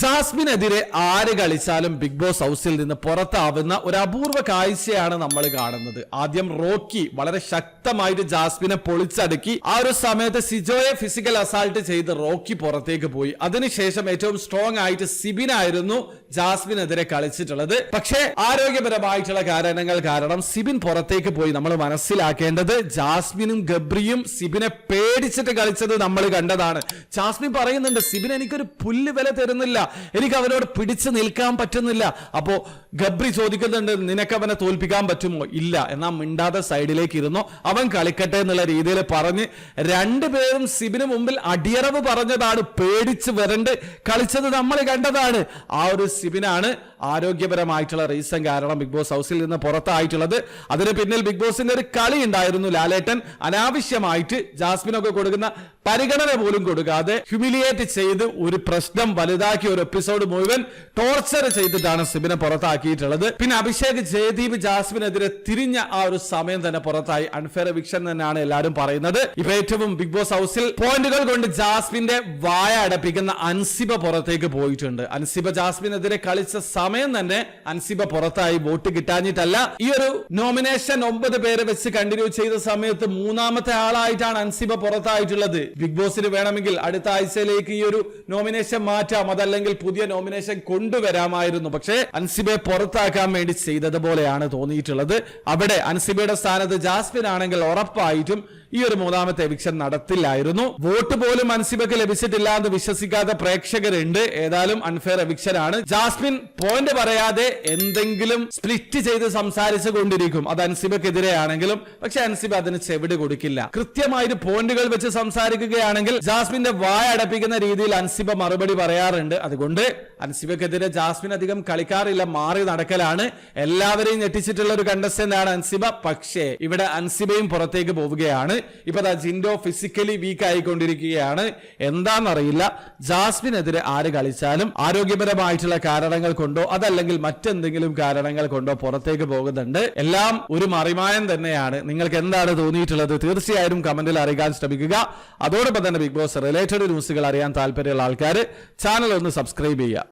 ജാസ്മിനെതിരെ ആര് കളിച്ചാലും big boss ഹൗസിൽ നിന്ന് പുറത്താവുന്ന ഒരു അപൂർവ കാഴ്ചയാണ് നമ്മൾ കാണുന്നത്. ആദ്യം റോക്കി വളരെ ശക്തമായിട്ട് ജാസ്മിനെ പൊളിച്ചടുക്കി. ആ ഒരു സമയത്ത് സിജോയെ ഫിസിക്കൽ അസാൾട്ട് ചെയ്ത് റോക്കി പുറത്തേക്ക് പോയി. അതിനുശേഷം ഏറ്റവും സ്ട്രോങ് ആയിട്ട് സിബിനായിരുന്നു ജാസ്മിനെതിരെ കളിച്ചിട്ടുള്ളത്. പക്ഷേ ആരോഗ്യപരമായിട്ടുള്ള കാരണങ്ങൾ കാരണം സിബിൻ പുറത്തേക്ക് പോയി നമ്മൾ മനസ്സിലാക്കേണ്ടത് ജാസ്മിനും ഗബ്രിയും സിബിനെ പേടിച്ചിട്ട് കളിച്ചത് നമ്മൾ കണ്ടതാണ്. ജാസ്മിൻ പറയുന്നുണ്ട് സിബിൻ എനിക്കൊരു പുല്ല് വില തരുന്നില്ല. എനിക്ക് അവനോട് പിടിച്ചു നിൽക്കാൻ പറ്റുന്നില്ല. അപ്പോ ഗബ്രി ചോദിക്കുന്നുണ്ട് നിനക്ക് അവനെ തോൽപ്പിക്കാൻ പറ്റുമോ? ഇല്ല. എന്നാ മിണ്ടാതെ സൈഡിലേക്ക് ഇരുന്നു. അവൻ കളിക്കട്ടെ എന്നുള്ള രീതിയിൽ പറഞ്ഞ് രണ്ടുപേരും സിബിന് മുമ്പിൽ അടിയറവ് പറഞ്ഞതാണ് പേടിച്ച് വരണ്ട്. കളിച്ചത് നമ്മൾ കണ്ടതാണ്. ആ ഒരു സിബിനാണ് ആരോഗ്യപരമായിട്ടുള്ള റീസൺ കാരണം ബിഗ് ബോസ് ഹൗസിൽ നിന്ന് പുറത്തായിട്ടുള്ളത്. അതിന് പിന്നിൽ ബിഗ് ബോസിന്റെ ഒരു കളി ഉണ്ടായിരുന്നു ലാലേട്ടൻ. അനാവശ്യമായിട്ട് ജാസ്മിനൊക്കെ കൊടുക്കുന്ന പരിഗണന പോലും കൊടുക്കാതെ ഹ്യൂമിലിയേറ്റ് ചെയ്ത് ഒരു പ്രശ്നം വലുതാക്കിയ ഒരു എപ്പിസോഡ് മുഴുവൻ ടോർച്ചർ ചെയ്തിട്ടാണ് സിബിനെ പുറത്താക്കിയിട്ടുള്ളത്. പിന്നെ അഭിഷേക് ജയദീപ് ജാസ്മിനെതിരെ തിരിഞ്ഞ ആ ഒരു സമയം തന്നെ പുറത്തായി. അൺഫെയർ വിക്ഷൻ തന്നെയാണ് എല്ലാവരും പറയുന്നത്. ഇപ്പൊ ഏറ്റവും ബിഗ് ബോസ് ഹൗസിൽ പോയിന്റുകൾ കൊണ്ട് ജാസ്മിന്റെ വായ അടപ്പിക്കുന്ന അൻസിബ പുറത്തേക്ക് പോയിട്ടുണ്ട്. അൻസിബ ജാസ്മിനെതിരെ കളിച്ച സമയം തന്നെ അൻസിബ പുറത്തായി വോട്ട് കിട്ടാഞ്ഞിട്ടല്ല. ഈ ഒരു നോമിനേഷൻ ഒമ്പത് പേരെ വെച്ച് കണ്ടിന്യൂ ചെയ്ത സമയത്ത് മൂന്നാമത്തെ ആളായിട്ടാണ് അൻസിബ പുറത്തായിട്ടുള്ളത്. ബിഗ് ബോസിന് വേണമെങ്കിൽ അടുത്ത ആഴ്ചയിലേക്ക് ഈ ഒരു നോമിനേഷൻ മാറ്റാം. അതല്ലെങ്കിൽ പുതിയ നോമിനേഷൻ കൊണ്ടുവരാമായിരുന്നു. പക്ഷേ അൻസിബയെ പുറത്താക്കാൻ വേണ്ടി ചെയ്തതുപോലെയാണ് തോന്നിയിട്ടുള്ളത്. അവിടെ അൻസിബയുടെ സ്ഥാനത്ത് ജാസ്മിൻ ആണെങ്കിൽ ഉറപ്പായിട്ടും ഈ ഒരു മൂന്നാമത്തെ എവിക്ഷൻ നടത്തില്ലായിരുന്നു. വോട്ട് പോലും അൻസിബക്ക് ലഭിച്ചിട്ടില്ല എന്ന് വിശ്വസിക്കാത്ത പ്രേക്ഷകരുണ്ട്. ഏതായാലും അൺഫെയർ എവിക്ഷൻ ആണ്. ജാസ്മിൻ പോയിന്റ് പറയാതെ എന്തെങ്കിലും സ്പ്ലിറ്റ് ചെയ്ത് സംസാരിച്ചു കൊണ്ടിരിക്കും. അത് അൻസിബക്കെതിരെയാണെങ്കിലും പക്ഷെ അൻസിബ അതിന് ചെവിട് കൊടുക്കില്ല. കൃത്യമായിട്ട് പോയിന്റുകൾ വെച്ച് സംസാരിക്കുകയാണെങ്കിൽ ജാസ്മിന്റെ വായ അടപ്പിക്കുന്ന രീതിയിൽ അൻസിബ മറുപടി പറയാറുണ്ട്. അതുകൊണ്ട് അൻസിബക്കെതിരെ ജാസ്മിൻ അധികം കളിക്കാറില്ല മാറി നടക്കലാണ്. എല്ലാവരെയും ഞെട്ടിച്ചിട്ടുള്ള ഒരു കണ്ടസ്റ്റന്റ് ആണ് അൻസിബ. പക്ഷേ ഇവിടെ അൻസിബയും പുറത്തേക്ക് പോവുകയാണ്. ഇപ്പൊ ജിൻഡോ ഫിസിക്കലി വീക്ക് ആയിക്കൊണ്ടിരിക്കുകയാണ്. എന്താണെന്നറിയില്ല ജാസ്മിനെതിരെ ആര് കളിച്ചാലും ആരോഗ്യപരമായിട്ടുള്ള കാരണങ്ങൾ കൊണ്ടോ അതല്ലെങ്കിൽ മറ്റെന്തെങ്കിലും കാരണങ്ങൾ കൊണ്ടോ പുറത്തേക്ക് പോകുന്നുണ്ട്. എല്ലാം ഒരു മറിമായം തന്നെയാണ്. നിങ്ങൾക്ക് എന്താണ് തോന്നിയിട്ടുള്ളത്? തീർച്ചയായും കമന്റിൽ അറിയിക്കാൻ ശ്രമിക്കുക. അതോടൊപ്പം തന്നെ ബിഗ് ബോസ് റിലേറ്റഡ് ന്യൂസുകൾ അറിയാൻ താല്പര്യമുള്ള ആൾക്കാർ ചാനൽ ഒന്ന് സബ്സ്ക്രൈബ് ചെയ്യുക.